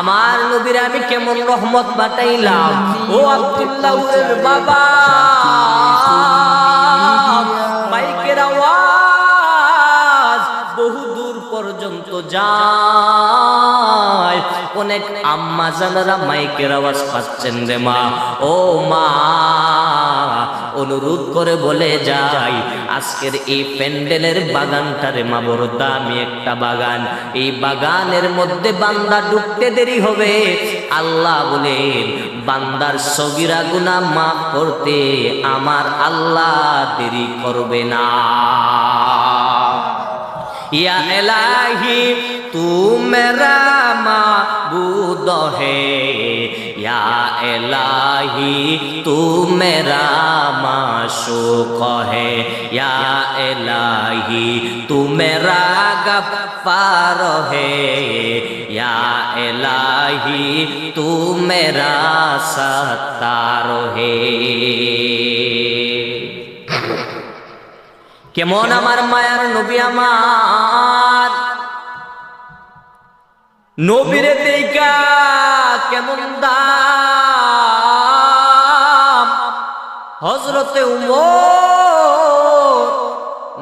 আমার নবীর আমি কেমন রহমত পাঠাইলাম ও আব্দুল্লাহের বাবা, মাইকের আওয়াজ বহু দূর পর্যন্ত যায়। অনেক আম্মা জানারা মাইকের আওয়াজ পাচ্ছেন রে মা। ও মা অনুরোধ করে বলে যাই, আজকের এই প্যান্ডেলের বাগানটার মা বড় দামি একটা বাগান। এই বাগানের মধ্যে বান্দা ডুবতে দেরি হবে। আল্লাহ বলে বান্দার সগিরা গুনা মাফ করতে আমার আল্লাহ দেরি করবে না। ইয়া এলাহি তু মেরা মা বুদ इलाही तू मेरा माशूक है या इलाही तू मेरा गफ्फार है या इलाही तू मेरा सत्तार है কেমন আমার মায়ার নবী আমার নবীরে দেইকা কেমন দাম? হজরতে উমর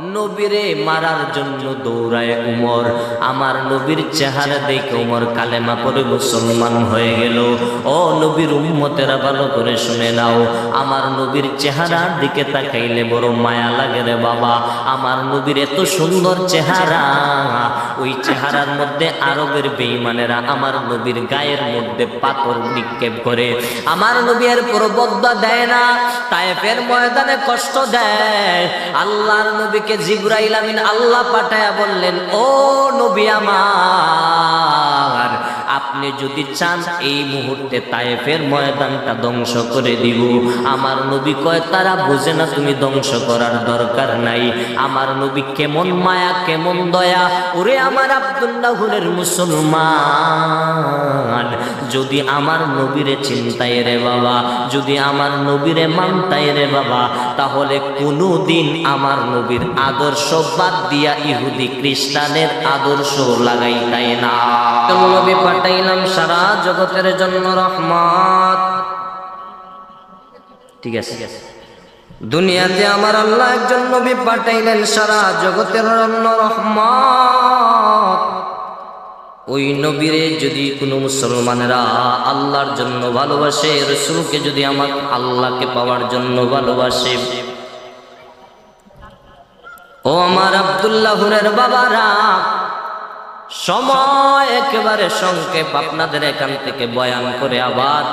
নবীরে মারার জন্য দৌড়ায় উমর। আমার নবীর চেহারা দেখে উমর কালেমা পরে মুসলমান হয়ে গেল। ও নবীর উম্মতেরা ভালো করে শুনে নাও। আমার নবীর চেহারার দিকে তাকাইলে বড় মায়া লাগে রে বাবা। আমার নবীর এত সুন্দর চেহারা। ওই চেহারার মধ্যে আরবের বেঈমানেরা আমার নবীর গায়ের মধ্যে পাথর নিক্ষেপ করে। আমার নবীর প্রবদ্ধ দেয় না। তায়েফের ময়দানে কষ্ট দেয়। আল্লাহর নবীকে জিব্রাইল আমিন আল্লাহ পাঠায়া বললেন, ও নবী আমার, আপনি যদি চান এই মুহূর্তে তায়েফের ময়দানটা ধ্বংস করে দিব। আমার নবী কয়, তারা বোঝে না তুমি ধ্বংস করার দরকার নাই। আমার নবী কেমন মায়া, কেমন দয়া। ওরে আমার আব্দুল্লাহুরের মুসলমান। যদি আমার নবীরে চিন্তায় রে বাবা, যদি আমার নবীরে মানতাই রে বাবা, তাহলে কোনো দিন আমার নবীর আদর্শ বাদ দিয়া ইহুদি খ্রিস্টানের আদর্শ লাগাইতাই না। নবী পাঠাইলাম সারা জগতের জন্য রহমত। ঠিক আছে ঠিক আছে। দুনিয়াতে আমার আল্লাহ একজন নবী পাঠাইলেন সারা জগতের জন্য রহমত। ওই নবীরে যদি কোনো মুসলমানেরা আল্লাহর জন্য ভালোবাসে, রসুলকে যদি আমার আল্লাহকে পাওয়ার জন্য ভালোবাসে। ও আমার আবদুল্লাহুরের বাবারা, সময় একেবারে সংক্ষেপ আপনাদের এখান থেকে বয়ান করে আবার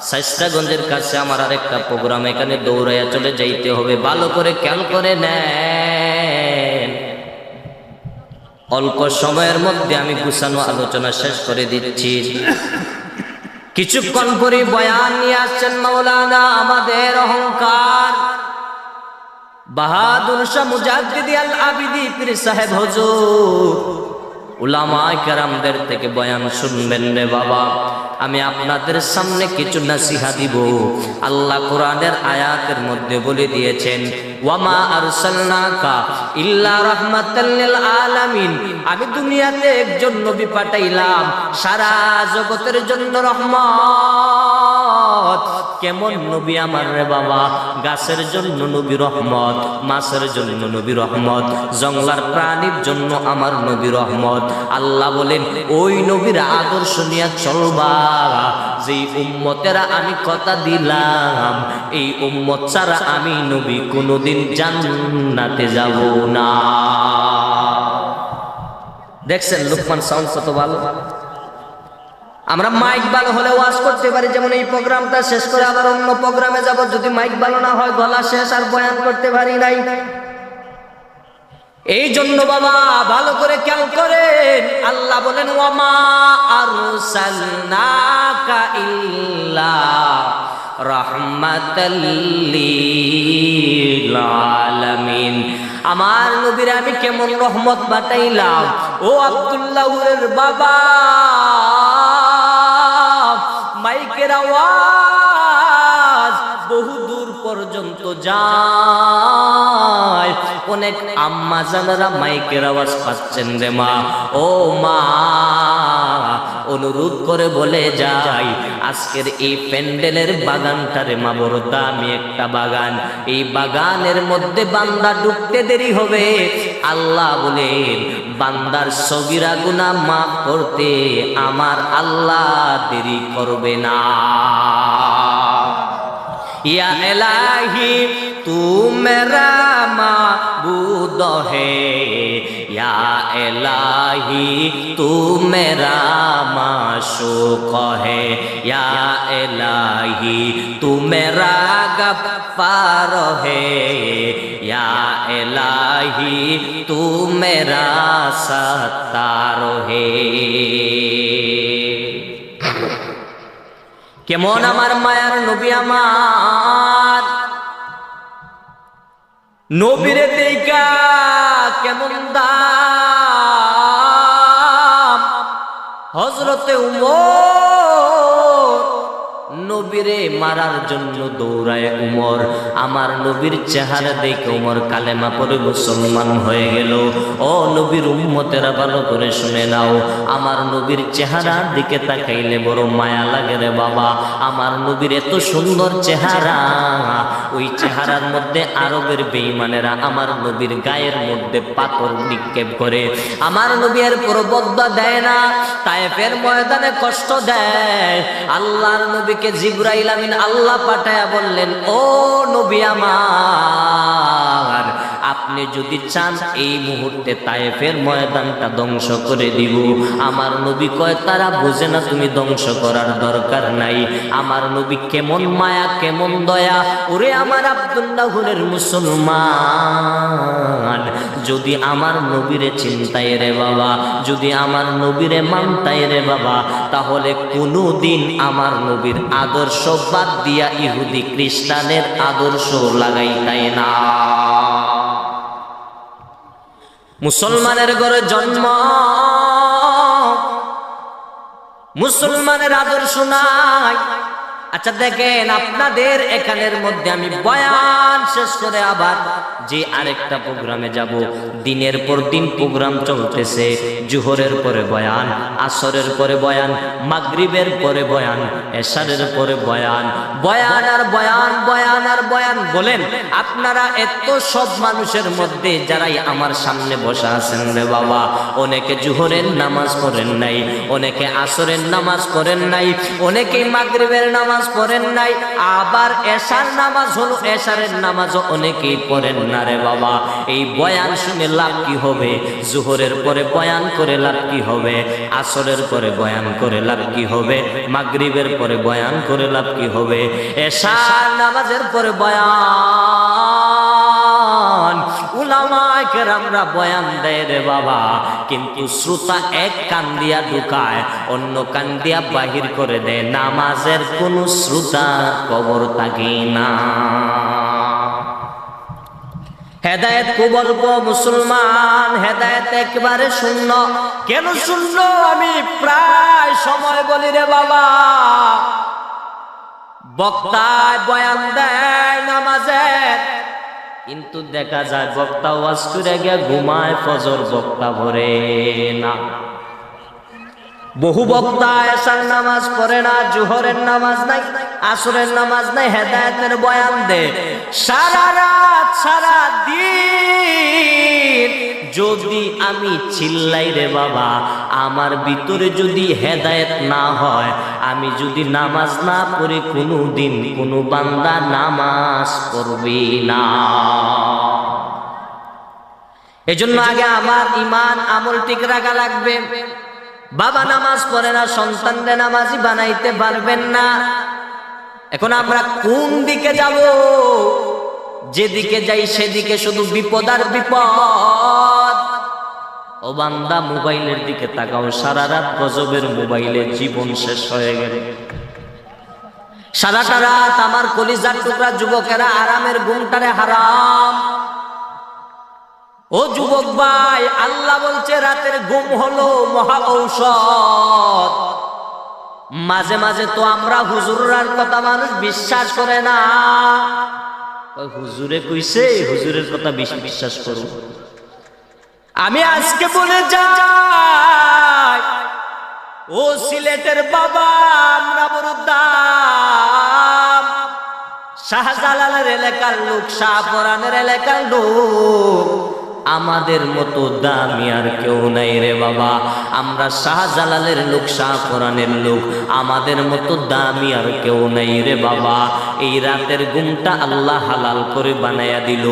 শাইস্তাগঞ্জের কাছে আমার আরেকটা প্রোগ্রাম, এখানে দৌড়াইয়া চলে যাইতে হবে। ভালো করে খেয়াল করে নেন। অল্প সময়ের মধ্যে আমি গুছানো আলোচনা শেষ করে দিচ্ছি। কিছুক্ষণ পরে বয়ান নিয়ে আসছেন মাওলানা আমাদের অহংকার। বাহাদুর শাহ মুজাদ্দিদি আল আবিদি পীর সাহেব হুজুর, উলামা থেকে বয়ান শুনবেন রে বাবা। আমি আপনাদের সামনে কিছু নাসিহা দিব। আল্লাহ কোরআনের আয়াতের মধ্যে বলে দিয়েছেন ওয়ামা ইল্লা আলামিন। আমি দুনিয়াতে একজন নবী পাঠাইলাম সারা জগতের জন্য রহমত। কেমন নবী আমার রে বাবা? গাছের জন্য নবী রহমত, মাছের জন্য নবী রহমত, জঙ্গলার প্রাণীর জন্য আমার নবী রহমত। আল্লাহ বলেন, ওই নবীর আদর্শ নিয়ে চলবা। যেই উম্মতেরা আমি কথা দিলাম, এই উম্মত ছাড়া আমি নবী কোনোদিন জান্নাতে যাব না। দেখছেন লুকমান সাউন্ড কত ভালো? আমরা মাইক ভালো হলে ওয়াজ করতে পারি, যেমন এই প্রোগ্রামটা শেষ করে আবার অন্য প্রোগ্রামে যাব। যদি মাইক ভালো না হয়, গলা শেষ আর বয়ান করতে পারি নাই। এই জন্য বাবা, ভালো করে খেয়াল করেন, আল্লাহ বলেন, ওয়ামা লিল আলামিন। আমার নবীর আমি কেমন রহমত বাটাইলাম। ও আব্দুল্লাহের বাবা মাইকের আওয়াজ বহু দূর পর্যন্ত যায়। অনেক আম্মা জানারা মাইকের আওয়াজ পাচ্ছেন রে মা। ও মা। অনুরোধ করে বলে যাই, আজকের এই প্যান্ডেলের বাগানটার মা বড় দামি একটা বাগান। এই বাগানের মধ্যে বান্দা ডুবতে দেরি হবে। আল্লাহ বলেন, বান্দার সগিরা গুনা মাফ করতে আমার আল্লাহ দেরি করবে না। ইয়া এলাহি তু মেরা মা বুদ হে یا الہی تو میرا معشوق ہے یا الہی تو میرا گفار ہے یا الہی تو میرا ستار ہے কেমন আমার মায়ার নবী আমার নবীরে দেইকা কেমন দাম? হজরতে উমর নবীরে মারার জন্য দৌড়ায় উমর। আমার নবীর চেহারা দেখে উমর কালেমা পরে মুসলমান হয়ে গেল। ও নবীর উম্মতেরা ভালো করে শুনে নাও। আমার নবীর চেহারার দিকে তাকাইলে বড় মায়া লাগে রে বাবা। আমার নবীর এত সুন্দর চেহারা। ওই চেহারার মধ্যে আরবের বেঈমানেরা আমার নবীর গায়ের মধ্যে পাথর নিক্ষেপ করে। আমার নবীর প্রবদ্ধ দেয় না, তায়েফের ময়দানে কষ্ট দেয়। আল্লাহর নবীকে জিব্রাইল আমিন আল্লাহ পাঠায়া বললেন ও নবী আমার আপনি যদি চান, এই মুহূর্তে তায়েফের ময়দানটা ধ্বংস করে দিব। আমার নবী কয়, তারা বুঝে না তুমি ধ্বংস করার দরকার নাই। আমার নবী কেমন মায়া, কেমন দয়া। ওরে আমার আব্দুল্লাহুরের মুসলমান, যদি আমার নবীরে চিন্তায় রে বাবা, যদি আমার নবীরে মানতায় রে বাবা, তাহলে কোনো দিন আমার নবীর আদর্শ বাদ দিয়া ইহুদি খ্রিস্টানের আদর্শ লাগাইতাই না। মুসলমানের ঘরে জন্ম। মুসলমানের আদর্শ নাই। আচ্ছা দেখেন, আপনাদের এখানের মধ্যে আমি বয়ান শেষ করে আবার যে আরেকটা প্রোগ্রামে যাব। দিনের পর দিন প্রোগ্রাম চলতেছে, জুহরের পরে বয়ান, আসরের পরে বয়ান, মাগরিবের পরে বয়ান, এশারের পরে বয়ান বয়ান আর বয়ান বয়ান আর বয়ান। বলেন, আপনারা এত সব মানুষের মধ্যে যারাই আমার সামনে বসা আছেন রে বাবা, অনেকে জুহরের নামাজ পড়েন নাই, অনেকে আসরের নামাজ পড়েন নাই অনেকে মাগরিবের নামাজ পড়েন নাই, আবার এশার নামাজ হলো, এশারের নামাজও অনেকেই পড়েন না রে বাবা। এই বয়ান শুনে লাভ কি হবে? জুহরের পরে বয়ান করে লাভ কি হবে? আসরের পরে বয়ান করে লাভ কি হবে? মাগরিবের পরে বয়ান করে লাভ কি হবে? এশার নামাজের পরে বয়ান উলামায়ে কেরামরা বয়ান দেয় রে বাবা। কিন্তু শ্রোতা এক কান দিয়া ঢুকায়, অন্য কান দিয়া বাহির করে দেয়। নামাজের কোন শ্রোতা কবর থাকে না। হেদায়েত খুব মুসলমান, হেদায়েত একেবারে শূন্য। কেন শূন্য? আমি প্রায় সময় বলি রে বাবা। বক্তায় বয়ান দেয় নামাজের কিন্তু দেখা যায় বক্তা ওয়াজ করে ঘুমায়, ফজর বক্তা ভরে না। বহু বক্তা এসার নামাজ পড়ে না, জোহরের নামাজ নাই, আসরের নামাজ নাই, হেদায়েতের বয়ান দে সারা রাত, সারা দিন যদি আমি চিল্লাই রে বাবা, আমার ভিতরে যদি হেদায়েত না হয়, আমি যদি নামাজ না পড়ে কোনো দিন কোনো বান্দা নামাজ পড়বে না। এজন্য আগে আমার ইমান আমল ঠিক রাখা লাগবে। বাবা নামাজ পড়ে না, সন্তানদের নামাজি বানাইতে পারবেন না। এখন আমরা কোন দিকে যাব? যেদিকে যাই সেদিকে শুধু বিপদ আর বিপদ। ও বান্দা, মোবাইলের দিকে তাকাও। সারা রাত গজবের মোবাইলে জীবন শেষ হয়ে গেল। সারাটা রাত আমার কলিজার টুকরা যুবকেরা আরামের ঘুমটারে হারাম। ও যুবক ভাই, আল্লাহ বলছে রাতের ঘুম হলো মহা ঔষধ। মাঝে মাঝে তো আমরা হুজুরার কথা মানুষ বিশ্বাস করে না। হুজুরে কইছে, হুজুরের কথা বেশি বিশ্বাস করো। আমি আজকে বলে যাই, ও সিলেটের বাবা আমরা বরুদ্দাম শাহজালালের এলাকার লোক, শাহপরানের এলাকার লোক। আমাদের মতো দামি আর কেউ নাই রে বাবা। আমরা শাহজালালের লোক শাহপরানের লোক, আমাদের মতো দামি আর কেউ নাই রে বাবা। এই রাতের ঘুমটা আল্লাহ হালাল করে বানায়া দিল,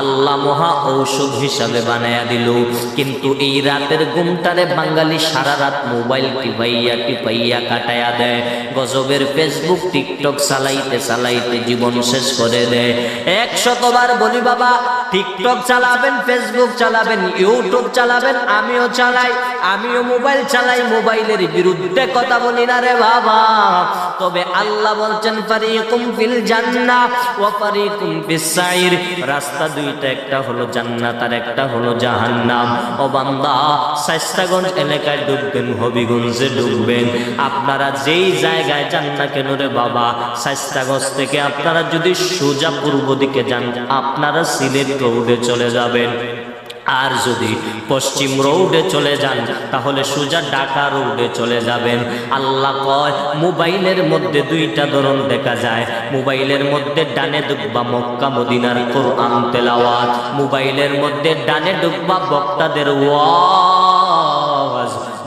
আল্লাহ মহা ঔষধ হিসাবে বানায়া দিল। কিন্তু এই রাতের ঘুমটারে বাঙালি সারা রাত মোবাইল টিপাইয়া টিপাইয়া কাটায়া দেয়, গজবের ফেসবুক, টিকটক চালাইতে চালাইতে জীবন শেষ করে দেয়। একশতবার বলি বাবা টিকটক চালাবেন ফেসবুক চালাবেন ইউটিউব চালাবেন, আমিও চালাই, আমিও মোবাইল চালাই, মোবাইলের বিরুদ্ধে কথা বলি না রে বাবা। তবে আল্লাহ বলছেন, ফারিকুম ফিল জান্নাহ ওয়া ফারিকুম ফিস সাইর। রাস্তা দুইটা, একটা হলো জান্নাত আর একটা হলো জাহান্নাম। ও বান্দা শাইস্তাগঞ্জ এলাকায় ডুববেন, হবিগঞ্জে ডুববেন। আপনারা যেই জায়গায় যান না কেন রে বাবা শাইস্তাগঞ্জ থেকে আপনারা যদি সোজা পূর্ব দিকে যান, আপনারা সিলেট রোডে চলে যাবেন। আর যদি পশ্চিম রোডে চলে যান, তাহলে সোজা ঢাকা রোডে চলে যাবেন। আল্লাহ কয়, মোবাইলের মধ্যে দুইটা ধরন দেখা যায়। মোবাইলের মধ্যে ডানে ডুববা মক্কা মদিনার কোরআন তেলাওয়াত। মোবাইলের মধ্যে ডানে ডুববা বক্তাদের ওয়াজ।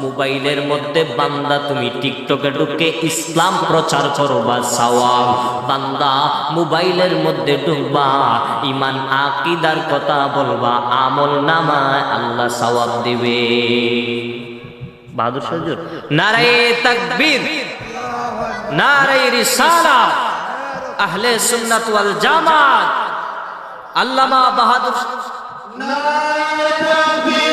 মোবাইলের মধ্যে বান্দা, তুমি টিকটকে ঢুকে ইসলাম প্রচার করবা সাওয়াব। বান্দা, মোবাইলের মধ্যে ঢুকবা ইমান আকিদার কথা বলবা, আমল নামায় আল্লাহ সাওয়াব দিবে। বাহাদুর সজুর নারায়ে তাকবীর, নারায়ে রিসালাত আহলে সুন্নাত ওয়াল জামাত। আল্লামা বাহাদুর নারায়ে তাকবীর।